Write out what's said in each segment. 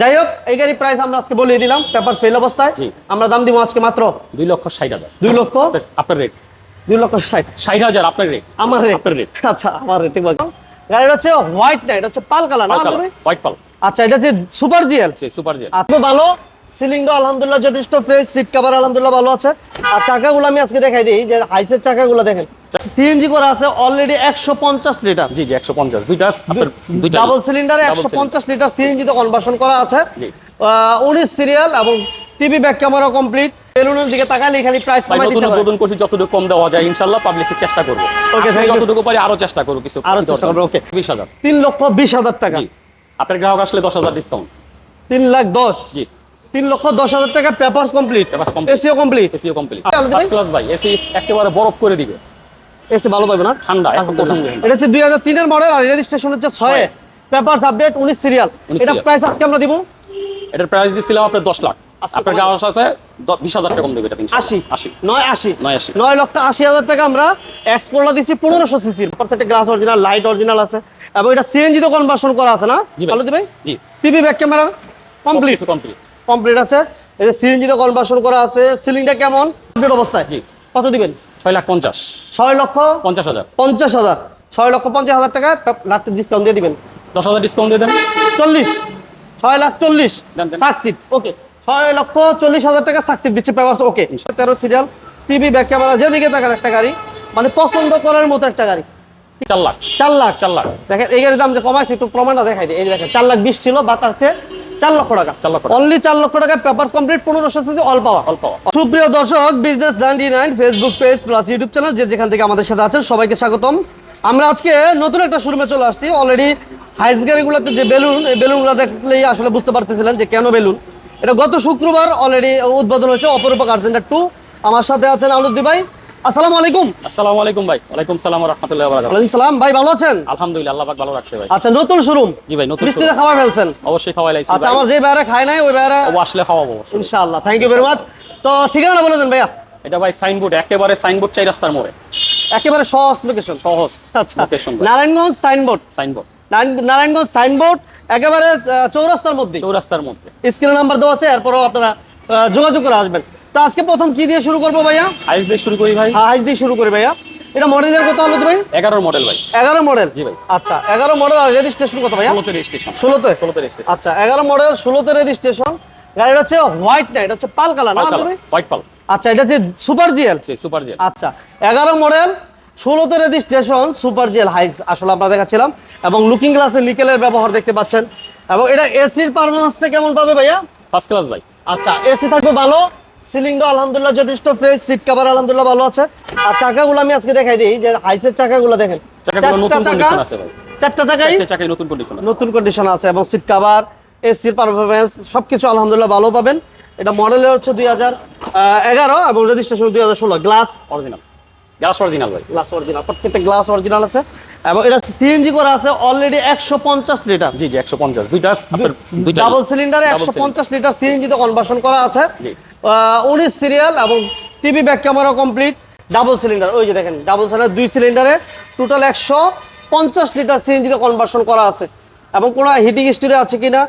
যাই হোক এই গাড়ি প্রাইস আমরা আজকে বলিয়ে দিলাম পেপার ফেল অবস্থায়। আমরা দাম দিব আজকে মাত্র দুই লক্ষ ষাট হাজার। দুই লক্ষ? আপনার- রেট দুই লক্ষ ষাট। ষাট হাজার আপনার রেট আমার রেট আপনার রেট আচ্ছা আমার রেট ঠিক গাড়িটা হচ্ছে হোয়াইট না এটা হচ্ছে পাল কালার না হোয়াইট পাল। আচ্ছা এটা যে সুপার জিএল সুপার জিএল আপনি ভালো। সিলিংটা আলহামদুলিল্লাহ যথেষ্ট ফ্রেশ সিট কভার আলহামদুলিল্লাহ ভালো আছে। আর চাকাগুলো আমি আজকে দেখাই দিই যে হাইসের চাকাগুলো দেখেন। সিএনজি করা আছে অলরেডি একশো পঞ্চাশ লিটার জি জি দুইটা দুইটা ডাবল সিলিন্ডারে Double একশো cylinder। পঞ্চাশ লিটার সিএনজি তে কনভার্সন করা আছে। জি। উনিশ সিরিয়াল এবং টিভি ব্যাক ক্যামেরা কমপ্লিট বেলুনের দিকে তাকালে খালি প্রাইস কমাই দিতে উদ্বোধন করছি যতটুকু কম দেওয়া যায় ইনশাল্লাহ পাবলিককে চেষ্টা করব। আজকে যতটুকু পারি আরও চেষ্টা করব কিছু। আরও চেষ্টা করব. বিশ হাজার। তিন লক্ষ বিশ হাজার টাকা। আপনার গ্রাহক আসলে দশ হাজার ডিসকাউন্ট তিন লাখ দশ। জি। তিন লক্ষ দশ হাজার টাকা পেপারস কমপ্লিট এসিও কমপ্লিট এসিও কমপ্লিট ফার্স্ট ক্লাস ভাই এসি একেবারে বরফ করে দিবে। এসি ভালো পাবে না? ঠান্ডা এখন তো ঠান্ডা এটা হচ্ছে দুই হাজার তিনের মডেল আর রেজিস্ট্রেশন হচ্ছে ছয়। পেপারস আপডেট উনিশ সিরিয়াল এটা প্রাইস আজকে আমরা দিব? এটার প্রাইস দিছিলাম আপনার দশ লাখ। আপনার কমাই- সাথে বিশ হাজার টাকা কম দেবে এটা আশি। আশি। নয় আশি। নয় আশি। নয় লক্ষ আশি হাজার টাকা আমরা এক্স করলা দিচ্ছি পনেরোশো সিসির প্রত্যেকটা গ্লাস অরিজিনাল লাইট অরিজিনাল আছে। এবং এটা সিএনজি তো কনভার্সন করা আছে না? ভালো ভাই। জি। TV back camera complete complete complete আছে। এই যে সিএনজি তো কনভার্সন করা আছে। সিলিংটা কেমন? কমপ্লিট অবস্থায়। জি। কত দিবেন? ছয় লাখ পঞ্চাশ। ছয় লক্ষ পঞ্চাশ হাজার। পঞ্চাশ হাজার। ছয় লক্ষ পঞ্চাশ হাজার টাকা লাস্টের ডিসকাউন্ট দিয়ে দিবেন। দশ হাজার ডিসকাউন্ট দিয়ে দেন। চল্লিশ। ছয় লাখ চল্লিশ। সাকসিড ওকে ছয় লক্ষ চল্লিশ হাজার টাকা সাকসিড দিচ্ছে পেপারস ওকে তেরো সিরিয়াল টিভি ব্যাক ক্যামেরা যেদিকে থাকার একটা গাড়ি। মানে পছন্দ করার মতো একটা গাড়ি। চার লাখ। চার লাখ। চার লাখ। দেখেন এই গাড়ির দাম যে কমাইছে একটু প্রমাণটা দেখাই দিই। এই দেখেন চার লাখ বিশ ছিল বাতাসে চার লক্ষ টাকা। চার লক্ষ অনলি চার লক্ষ টাকা পেপার কমপ্লিট পনেরোশো CC all power. All power. সুপ্রিয় দর্শক business ninety nine Facebook page plus YouTube channel যে যেখান থেকে আমাদের সাথে আছেন সবাইকে স্বাগতম। আমরা আজকে নতুন একটা শোরুমে চলে আসছি। অলরেডি হাইস গাড়িগুলোতে যে বেলুন এই বেলুনগুলো দেখলেই আসলে বুঝতে পারতেছিলেন যে কেন বেলুন এটা গত শুক্রবার অলরেডি উদ্বোধন হয়েছে অপরূপা কার্সেন্টার টু আমার সাথে আছেন আলুদ্দি ভাই। আসসালামু আলাইকুম। আসসালামু আলাইকুম ভাই। ওয়ালাইকুম সালাম রহমতুল্লাহ বারাকাতুহু। ওয়ালাইকুম সালাম। ভাই ভালো আছেন? আলহামদুলিল্লাহ আল্লাহ পাক ভালো রাখছে ভাই। আচ্ছা নতুন শোরুম? জি ভাই নতুন। খাবার ফেলছেন? অবশ্যই খাওয়াই লাইছি আচ্ছা আমার যে বাইরে খায় নাই ওই বাইরে ও আসলে খাওয়াবো ইনশাআল্লাহ থ্যাংক ইউ ভেরি মাচ তো ঠিকানা বলে দেন ভাইয়া। এটা ভাই সাইনবোর্ড একেবারে সাইনবোর্ড চাই রাস্তার মোড়ে। একেবারে সহজ লোকেশন সহজ আচ্ছা location Narayanganj signboard. Signboard. Narayanganj signboard একেবারে চৌরাস্তার মধ্যে চৌরাস্তার মধ্যে। স্ক্রিন নাম্বার দেওয়া আছে এরপরও আপনারা যোগাযোগ করে আসবেন। তো আজকে প্রথম কি দিয়ে শুরু করব ভাইয়া? আইস দিয়ে শুরু করি ভাই। হাইস দিয়ে শুরু করি ভাইয়া। এটা মডেলের কত হলো তো ভাই? এগারোর মডেল ভাই। এগারো মডেল? জি ভাই। আচ্ছা এগারো মডেল আর রেজিস্ট্রেশন কত ভাইয়া? ষোলোতে রেজিস্ট্রেশন ষোলোতে? ষোলোতে রেজিস্ট্রেশন আচ্ছা এগারো মডেল ষোলোতে রেজিস্ট্রেশন গাড়িটা হচ্ছে হোয়াইট না এটা হচ্ছে পাল কালার না ভাই? White pearl. আচ্ছা এটা যে সুপার জিএল সেই সুপার জেল আচ্ছা এগারো মডেল ষোলোতে রেজিস্ট্রেশন সুপার জিএল হাইস আসলে আমরা দেখাচ্ছিলাম। এবং লুকিং গ্লাসে নিকেলের ব্যবহার দেখতে পাচ্ছেন। এবং এটা এসির পারফরমেন্সটা কেমন পাবে ভাইয়া? ফার্স্ট ক্লাস ভাই। আচ্ছা এসি থাকবে ভালো সিলিংটা আলহামদুলিল্লাহ যথেষ্ট ফ্রেশ সিট কভার আলহামদুলিল্লাহ ভালো আছে। আর চাকাগুলো আমি আজকে দেখাই দিই যে হাইসের চাকাগুলো দেখেন। চারটা চাকা চাকাই? নতুন কন্ডিশন আছে। নতুন কন্ডিশন আছে এবং সিট কাভার এসির পারফরমেন্স সবকিছু আলহামদুলিল্লাহ ভালো পাবেন। এটা মডেলের হচ্ছে দুই হাজার এগারো এবং রেজিস্ট্রেশন দুই হাজার ষোলো। গ্লাস অরিজিনাল গ্যাস অরিজিনাল ভাই। গ্লাস অরিজিনাল প্রত্যেকটা গ্লাস অরিজিনাল আছে। এবং এটা সিএনজি করা আছে অলরেডি একশো পঞ্চাশ লিটার জি জি একশো পঞ্চাশ। দুইটা আপনার দুইটা ডাবল সিলিন্ডারে Double একশো cylinder। পঞ্চাশ লিটার সিএনজি তে কনভার্সন করা আছে। জি। উনিশ সিরিয়াল এবং TV back camera complete double cylinder ওই যে দেখেন ডাবল সিলিন্ডার দুই সিলিন্ডারে টোটাল একশো পঞ্চাশ লিটার সিএনজি তে কনভার্সন করা আছে। এবং কোনো হিটিং স্টোরে আছে কি না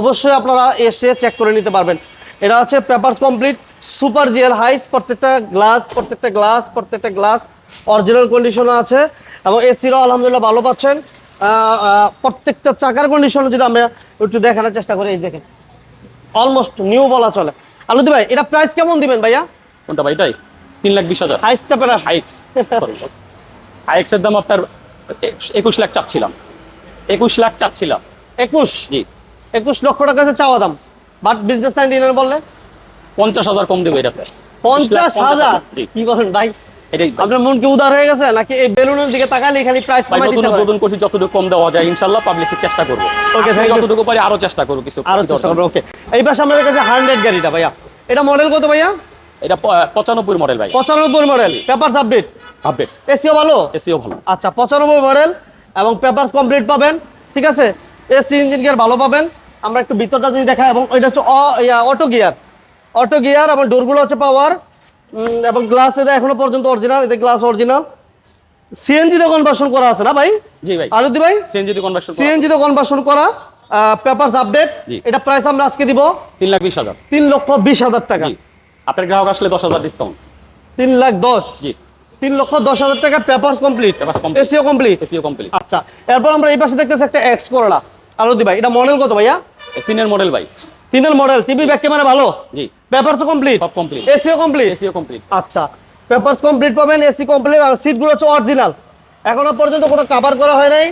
অবশ্যই আপনারা এসে চেক করে নিতে পারবেন। এটা হচ্ছে papers complete super GL Hiace প্রত্যেকটা গ্লাস প্রত্যেকটা গ্লাস প্রত্যেকটা গ্লাস অরিজিনাল কন্ডিশনে আছে। এবং এসিরও আলহামদুলিল্লাহ ভালো পাচ্ছেন। প্রত্যেকটা চাকার কন্ডিশন যদি আমরা একটু দেখানোর চেষ্টা করি, এই দেখেন অলমোস্ট নিউ বলা চলে। আলুদি ভাই এটা প্রাইস কেমন দিবেন ভাইয়া? কোনটা ভাই এটাই? তিন লাখ বিশ হাজার। হাইসটা পেরা হাইক্স সরি হাইক্স এর দাম আপনার একুশ লাখ চাচ্ছিলাম। একুশ লাখ চাচ্ছিলাম। একুশ? জি। একুশ লক্ষ টাকা আছে চাওয়া দাম। বাট বিজনেস নাইনটি বললে? পঞ্চাশ হাজার কম দেবে এটাতে পঞ্চাশ হাজার। কি বলেন ভাই? এটাই আপনার মন কি উদার হয়ে গেছে? নাকি এই বেলুনের দিকে তাকালে খালি প্রাইস কমাই দিতে করছি যতটুকু কম দেওয়া যায় চেষ্টা করব. যতটুকু পারি আরও চেষ্টা করব কিছু। আরও চেষ্টা করব ওকে এই পাশে আমাদের কাছে হান্ড্রেড গাড়িটা ভাইয়া। এটা মডেল কত ভাইয়া? এটা প- পঁচানব্বই মডেল ভাই। পঁচানব্বই মডেল পেপার আপডেট আপডেট এসিও ভালো? এসিও ভালো। আচ্ছা পঁচানব্বই মডেল এবং কমপ্লিট পাবেন ঠিক আছে? এসি ইঞ্জিন গিয়ার ভালো পাবেন। আমরা একটু ভিতরটা যদি দেখা এবং এটা হচ্ছে অটো গিয়ার অটো গিয়ার এবং ডোরগুলো হচ্ছে পাওয়ার এবং গ্লাস এদের এখনও পর্যন্ত অরিজিনাল এদের গ্লাস অরিজিনাল সিএনজি তে কনভার্সন করা আছে না ভাই? জি ভাই। আলুদি ভাই? সিএনজি তে কনভার্সন সিএনজি তে কনভার্সন করা পেপারস আপডেট এটা প্রাইস আমরা আজকে দিব তিন লাখ বিশ হাজার। তিন লক্ষ বিশ হাজার টাকা। জি। আপনার গ্রাহক আসলে দশ হাজার ডিসকাউন্ট তিন লাখ দশ। জি। তিন লক্ষ দশ হাজার টাকা পেপারস কমপ্লিট। এসিও কমপ্লিট এসিও কমপ্লিট আচ্ছা এরপর আমরা এই পাশে দেখতেছি একটা এক্স করলা আলোদি ভাই এটা মডেল কত ভাইয়া? তিনের মডেল ভাই। তিনের মডেল টিভি ব্যাক ক্যামেরা ভালো? জি। পেপারস কমপ্লিট সব complete। এসিও কমপ্লিট এসিও কমপ্লিট আচ্ছা পেপারস কমপ্লিট পাবেন এসি কমপ্লিট আর সিটগুলো হচ্ছে অরিজিনাল এখনও পর্যন্ত কোনো কাভার করা হয় নাই।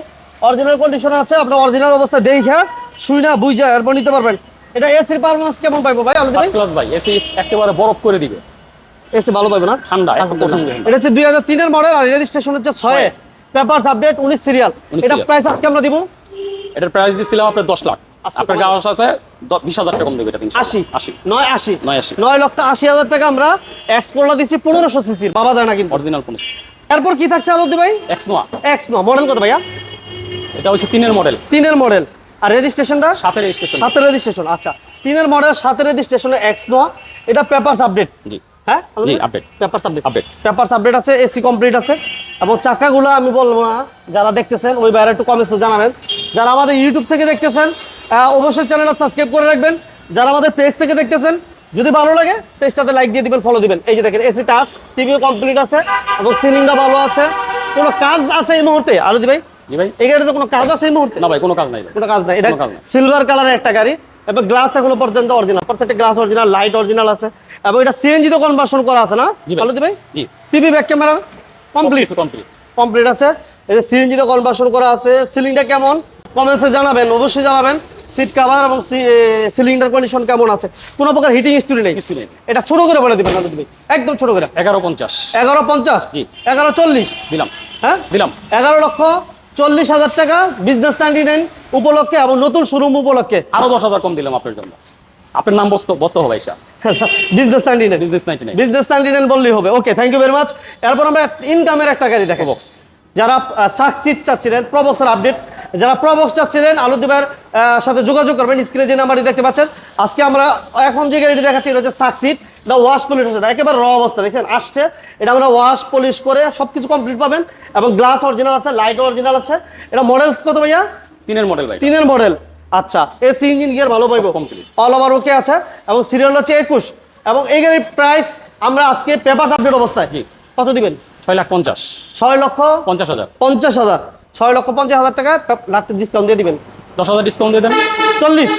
অরিজিনাল কন্ডিশন আছে আপনি অরিজিনাল অবস্থা দেখে শুই না বুঝা এরপর নিতে পারবেন। এটা এসির পারফরমেন্স কেমন পাইবো ভাই আলোদি ভাই ফার্স্ট ক্লাস ভাই এসি একেবারে বরফ করে দিবে। এসি ভালো পাইবো না? ঠান্ডা এটা হচ্ছে দুই হাজার তিনের মডেল আর রেজিস্ট্রেশন হচ্ছে ছয়। পেপারস আপডেট উনিশ সিরিয়াল 19 এটা প্রাইস আজকে আমরা দিব? এটার প্রাইস দিছিলাম আপনার দশ লাখ। আজকে আপনার গ্রাহকের সাথে বিশ হাজার টাকা কম দেবে এটা আশি। আশি। নয় আশি। নয় আশি। নয় লক্ষ আশি হাজার টাকা আমরা এক্স করলা দিচ্ছি পনেরোশো সিসির বাবা যায় না কিন্তু। অরিজিনাল পনেরো এরপর কি থাকছে আলোদি ভাই? এক্স নোয়া এক্স ন মডেল কত ভাইয়া? এটা হচ্ছে তিনের মডেল তিনের মডেল আর রেজিস্ট্রেশনটা সাথে রেজিস্ট্রেশন সাতের রেজিস্ট্রেশন আচ্ছা। তিনের মডেল সাতের রেজিস্ট্রেশনে এক্স নোয়া এটা পেপারস আপডেট জি। হ্যাঁ? জি, update। Papers update Update। Papers update আছে এসি কমপ্লিট আছে। এবং চাকাগুলো আমি বলব না যারা দেখতেছেন ওই বাইরে একটু কমেন্টসে জানাবেন। যারা আমাদের ইউটিউব থেকে দেখতেছেন অবশ্যই চ্যানেলটা সাবস্ক্রাইব করে রাখবেন। যারা আমাদের পেজ থেকে দেখতেছেন যদি ভালো লাগে পেজটাতে লাইক দিয়ে দিবেন ফলো দিবেন। এই যে দেখেন এসি টাচ টিভিও কমপ্লিট আছে এবং সিলিংটা ভালো আছে। কোনো কাজ আছে এই মুহূর্তে? আলুদি ভাই? জি ভাই। এই গাড়িতে কোনো কাজ আছে এই মুহূর্তে? না ভাই কোনো কাজ নাই কোনো কাজ নাই। এটা সিলভার কালারের একটা গাড়ি এবং গ্লাস এখনও পর্যন্ত অরিজিনাল প্রত্যেকটা গ্লাস অরিজিনাল লাইট অরিজিনাল আছে। এবং এটা সিএনজি তো কনভার্সন করা আছে না? জি ভাই। জি। TV back camera complete complete complete আছে। এই যে সিএনজি তে কনভার্সন করা আছে। সিলিংটা কেমন? কমেন্টসে জানাবেন অবশ্যই জানাবেন। সিট কভার এবং সিলিন্ডার কন্ডিশন কেমন আছে? কোনো প্রকার হিটিং স্টোরি নেই। কিছু নেই। এটা ছোট করে বলে দিবেন আলুদি একদম ছোট করে। এগারো পঞ্চাশ। এগারো পঞ্চাশ? জি। এগারো চল্লিশ? দিলাম। হ্যাঁ? দিলাম। এগারো লক্ষ চল্লিশ হাজার টাকা বিজনেস নাইনটি নাইন উপলক্ষে এবং নতুন শোরুম উপলক্ষে। আরও দশ হাজার কম দিলাম আপনার জন্য। আপনার নাম বসতো বসতে হবে ভাইসা। Business ninety nine business ninety nine business ninety nine বললেই হবে। Okay thank you very much এরপর আমরা ইনকামের একটা গাড়ি দেখেন। বক্স যারা সাকসিট চাচ্ছিলেন প্রবক্সের আপডেট যারা প্রবক্স চাচ্ছিলেন আলুদিবার সাথে যোগাযোগ করবেন স্ক্রিনে যে নাম্বারটি দেখতে পাচ্ছেন। আজকে আমরা এখন যে গাড়িটি দেখাচ্ছি এটা হচ্ছে সাকসিট এটা ওয়াশ পলিশ আছে একেবারে র অবস্থা দেখছেন? আসছে এটা আমরা ওয়াশ পলিশ করে সব কিছু কমপ্লিট পাবেন এবং গ্লাস অরিজিনাল আছে লাইট অরিজিনাল আছে। এটা মডেল কত ভাইয়া? তিনের মডেল ভাই। তিনের মডেল আচ্ছা এসি ইঞ্জিন গিয়ার ভালো পাইবো। অল ওভার ওকে আছে এবং সিরিয়াল হচ্ছে একুশ। এবং এই গাড়ির প্রাইস আমরা আজকে পেপার আপডেট অবস্থায়। কত দিবেন? ছয় লাখ পঞ্চাশ। ছয় লক্ষ পঞ্চাশ হাজার। পঞ্চাশ হাজার। ছয় লক্ষ পঞ্চাশ হাজার টাকা লাখ ডিসকাউন্ট দিয়ে দিবেন। দশ হাজার ডিসকাউন্ট দিয়ে দেন। চল্লিশ।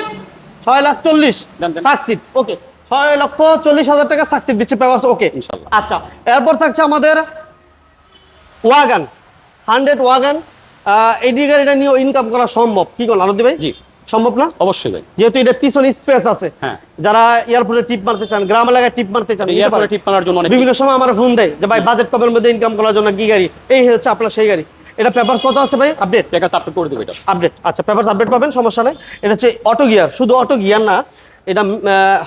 ছয় লাখ চল্লিশ। সাকসিড ওকে ছয় লক্ষ চল্লিশ হাজার টাকা সাকসিড দিচ্ছে পেপার ওকে আচ্ছা এরপর থাকছে আমাদের ওয়াগান হান্ড্রেড ওয়াগান এই গাড়িটা নিয়ে ইনকাম করা সম্ভব। কি কোন আরতি ভাই? জি। সম্ভব না? অবশ্যই ভাই। যেহেতু এটা পিছনে স্পেস আছে। হ্যাঁ। যারা এয়ারপোর্টে টিপ মারতে চান গ্রাম এলাকায় টিপ মারতে চান এয়ারপোর্টে টিপ মারার জন্য বিভিন্ন সময় আমার ফোন দেয় যে ভাই বাজেট কবের মধ্যে ইনকাম করার জন্য কি গাড়ি? এই হচ্ছে আপনার সেই গাড়ি। এটা পেপার কত আছে ভাই? আপডেট প্যাকেজ আপডেট করে দেবে এটা। আপডেট আচ্ছা পেপার আপডেট পাবেন সমস্যা নেই। এটা হচ্ছে অটো গিয়ার শুধু অটো গিয়ার না এটা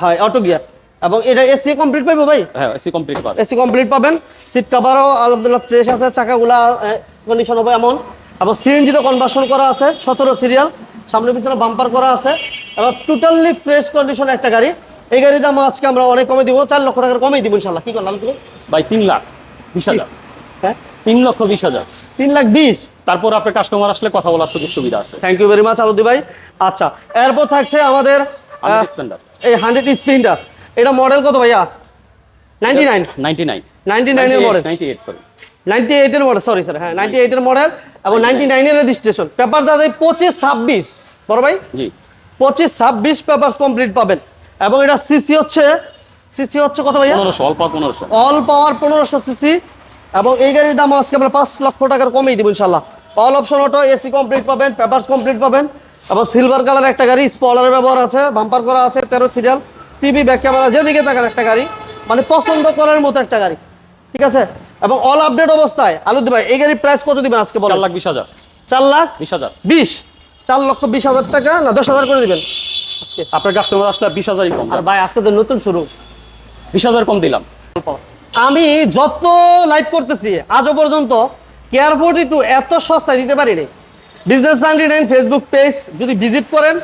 হয় অটো গিয়ার এবং এটা এসি কমপ্লিট পাইবো ভাই? হ্যাঁ এসি কমপ্লিট পাবে এসি কমপ্লিট পাবেন। সিট কাভারও আলহামদুলিল্লাহ ফ্রেশ আছে চাকাগুলা কন্ডিশন হবে এমন। এবং সিএনজি তো কনভার্সন করা আছে সতেরো সিরিয়াল সামনে পিছনে বাম্পার করা আছে। এবং টোটালি ফ্রেশ কন্ডিশন একটা গাড়ি। এই গাড়ির দাম আজকে আমরা অনেক কমে দিব চার লক্ষ টাকার কমেই দিব ইনশাল্লাহ। কি করলাম ভাই তিন লাখ বিশ হাজার। হ্যাঁ? তিন লক্ষ বিশ হাজার। তিন লাখ বিশ। তারপর আপনার কাস্টমার আসলে কথা বলার সুযোগ সুবিধা আছে। থ্যাংক ইউ ভেরি মাচ আলুদি ভাই। আচ্ছা এরপর থাকছে আমাদের এই হান্ড্রেড স্পিনটা এটা মডেল কত ভাইয়া? Ninety nine ninety nine ninety নাইনের model ninety eight sorry ninety এইটের মডেল সরি স্যার হ্যাঁ নাইনটি এইটের মডেল এবং নাইনটি নাইনের রেজিস্ট্রেশন পেপার দাদা পঁচিশ ছাব্বিশ। বড় ভাই? জি। পঁচিশ ছাব্বিশ পেপার কমপ্লিট পাবেন। এবং এটা সিসি হচ্ছে সিসি হচ্ছে কত ভাইয়া? পনেরোশো পনেরোশো। অল পাওয়ার পনেরোশো সিসি এবং এই গাড়ির দাম আজকে আমরা পাঁচ লক্ষ টাকার কমেই দিব ইনশাল্লাহ all option auto AC complete পাবেন পেপার কমপ্লিট পাবেন। এবং সিলভার কালার একটা গাড়ি স্পলারের ব্যবহার আছে বাম্পার করা আছে তেরো সিরিয়াল টিভি ব্যাক ক্যামেরা যেদিকে থাকার একটা গাড়ি। মানে পছন্দ করার মতো একটা গাড়ি। ঠিক আছে? এবং অল আপডেট অবস্থায় আলুদি ভাই এই গাড়ির প্রাইস কত দিবেন আজকে চার লাখ বিশ হাজার। চার লাখ বিশ হাজার। বিশ? চার লক্ষ বিশ হাজার টাকা না দশ হাজার করে দিবেন? আজকে। আপনার কাস্টমার আসলে বিশ হাজারই কম। আর ভাই আজকে তো নতুন শুরু। বিশ হাজার কম দিলাম। আমি যত লাইভ করতেছি আজও পর্যন্ত কেয়ার ফোর্টি টু এত সস্তায় দিতে পারিনি। Business ninety nine Facebook page যদি ভিজিট করেন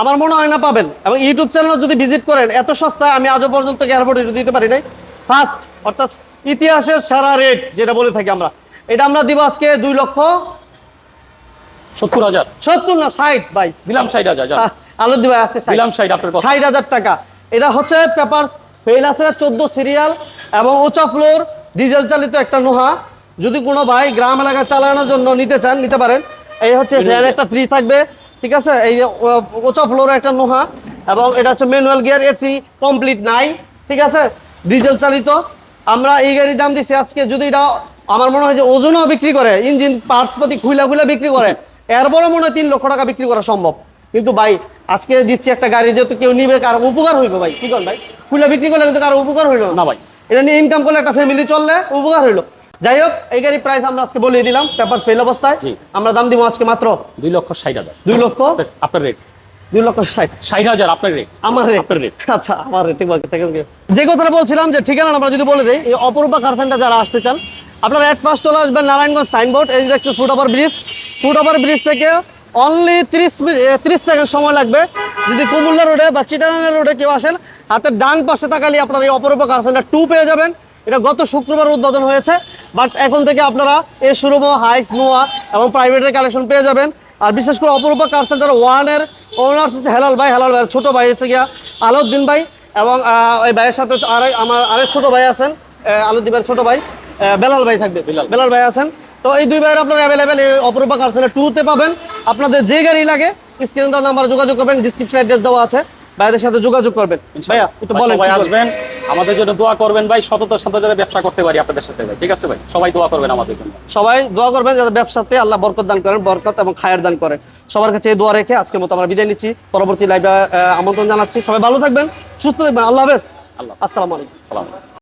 আমার মনে হয় না পাবেন। এবং ইউটিউব চ্যানেল যদি ভিজিট করেন এত সস্তায় আমি আজও পর্যন্ত কেয়ার ফোর্টি টু দিতে পারি নাই ফার্স্ট অর্থাৎ ইতিহাসের সারা রেট যেটা বলে থাকি আমরা। এটা আমরা দিব আজকে দুই লক্ষ সত্তর হাজার। সত্তর না ষাট ভাই। দিলাম ষাট হাজার যান। আলোদি ভাই আজকে দিলাম ষাট আপনার ষাট হাজার টাকা। এটা হচ্ছে পেপার ফেইলাসের চোদ্দ সিরিয়াল এবং উঁচা ফ্লোর ডিজেল চালিত একটা নোহা যদি কোনো ভাই গ্রাম এলাকা চালানোর জন্য নিতে চান নিতে পারেন। এই হচ্ছে ফ্যান একটা ফ্রি থাকবে ঠিক আছে? এই যে উঁচা ফ্লোর একটা নোহা এবং এটা হচ্ছে ম্যানুয়াল গিয়ার এসি কমপ্লিট নাই ঠিক আছে? ডিজেল চালিত। আমরা এই গাড়ির দাম দিচ্ছি আজকে যদি এটা আমার মনে হয় যে ওজনও বিক্রি করে ইঞ্জিন পার্টস প্রতি খুইলা খুইলা বিক্রি করে এরপরে মনে হয় তিন লক্ষ টাকা বিক্রি করা সম্ভব। কিন্তু ভাই আজকে দিচ্ছি একটা গাড়ি যেহেতু কেউ নিবে কারও উপকার হইবে ভাই। কি করেন ভাই? খুলে বিক্রি করলে কিন্তু কারও উপকার হইল না ভাই। এটা নিয়ে ইনকাম করলে একটা ফ্যামিলি চললে উপকার হইল। যাই হোক এই গাড়ির প্রাইস আমরা আজকে বলিয়ে দিলাম পেপার ফেল অবস্থায়। আমরা দাম দিব আজকে মাত্র দুই লক্ষ ষাট হাজার। দুই লক্ষ? আপনার- রেট দুই লক্ষ ষাট। ষাট হাজার আপনার রেট আমার রেট আপনার রেট আচ্ছা আমার রেট ঠিক আছে যে কথাটা বলছিলাম যে ঠিকানা আমরা যদি বলে দিই এই অপরূপা কার সেন্টার যারা আসতে চান আপনারা ফার্স্ট চলে আসবেন নারায়ণগঞ্জ সাইনবোর্ড এই দেখতে foot over bridge foot over bridge থেকে অনলি তিরিশ তিরিশ সেকেন্ড সময় লাগবে। যদি কুমুল্লা রোডে বা চিটাগাঙ্গা রোডে কেউ আসেন হাতের ডান পাশে তাকালে আপনারা এই অপরূপা কার সেন্টার টু পেয়ে যাবেন। এটা গত শুক্রবার উদ্বোধন হয়েছে বাট এখন থেকে আপনারা এ সুরমো হাইস নোয়া এবং প্রাইভেটের কালেকশন পেয়ে যাবেন। আর বিশেষ করে অপরূপা কার সেন্টার ওয়ানের ওনার্স হচ্ছে হেলাল ভাই। হেলাল ভাইয়ের ছোট ভাই হচ্ছে গিয়া আলাউদ্দিন ভাই এবং ওই ভাইয়ের সাথে আরেক আমার আরেক ছোটো ভাই আছেন আলাউদ্দিন ভাইয়ের ছোট ভাই বেলাল ভাই থাকবে। বেলাল। বেলাল ভাই আছেন। তো এই দুই ভাইয়ের আপনারা অ্যাভেলেবেল এই অপরূপা কার সেন্টার টুতে পাবেন। আপনাদের যে গাড়ি লাগে স্ক্রিন নাম্বার যোগাযোগ করবেন ডিসক্রিপশন অ্যাড্রেস দেওয়া আছে। ভাইদের সাথে যোগাযোগ করবেন। ভাইয়া বলেন আসবেন আমাদের জন্য দোয়া করবেন ভাই সততার সাথে যাতে ব্যবসা করতে পারি আপনাদের সাথে ভাই ঠিক আছে ভাই? সবাই দোয়া করবেন আমাদের জন্য। সবাই দোয়া করবেন যাতে ব্যবসাতে আল্লাহ বরকত দান করেন বরকত এবং খায়ের দান করেন সবার কাছে এই দোয়া রেখে আজকের মতো আমরা বিদায় নিচ্ছি। পরবর্তী লাইভে আমন্ত্রণ জানাচ্ছি। সবাই ভালো থাকবেন সুস্থ থাকবেন। আল্লাহ হাফেজ। আল্লাহ। আসসালামু আলাইকুম। সালাম